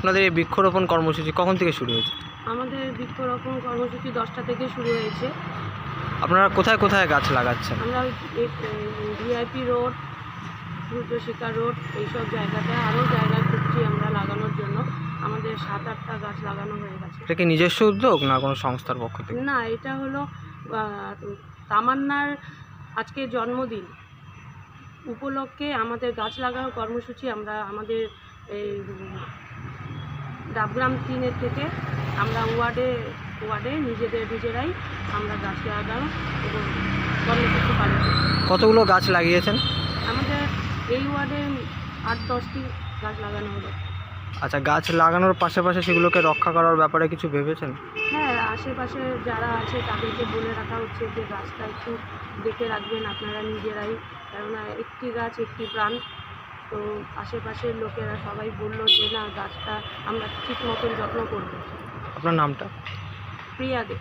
আপনাদের এই বৃক্ষরোপণ কর্মসূচি কখন থেকে শুরু হয়েছে? আমাদের বৃক্ষরোপণ কর্মসূচি দশটা থেকে শুরু হয়েছে। আপনারা কোথায় কোথায় গাছ লাগাচ্ছেন? আমরা ভিআইপি রোড সূর্যশিখা রোড এইসব জায়গাতে আরও জায়গায় খুঁজছি আমরা লাগানোর জন্য। আমাদের সাত আটটা গাছ লাগানো হয়ে গেছে। এটা কি নিজস্ব উদ্যোগ না কোনো সংস্থার পক্ষ থেকে? না এটা হলো তামান্নার আজকে জন্মদিন। উপলক্ষে আমাদের গাছ লাগানো কর্মসূচি আমরা আমাদের এই ডাবগ্রাম তিনের থেকে আমরা ওয়ার্ডে ওয়ার্ডে নিজেদের নিজেরাই আমরা গাছ লাগানো এবং কর্মসূচি পালন কতগুলো গাছ লাগিয়েছেন? আমাদের এই ওয়ার্ডে আট দশটি গাছ লাগানো হলো। আচ্ছা গাছ লাগানোর পাশাপাশি সেগুলোকে রক্ষা করার ব্যাপারে কিছু ভেবেছেন? হ্যাঁ আশেপাশে যারা আছে তাদেরকে বলে রাখা হচ্ছে যে গাছটা একটু দেখে রাখবেন আপনারা নিজেরাই। কেননা একটি গাছ একটি প্রাণ তো আশেপাশের লোকেরা সবাই বলল যে না গাছটা আমরা ঠিক মতন যত্ন করব। আপনার নামটা? প্রিয়া দে।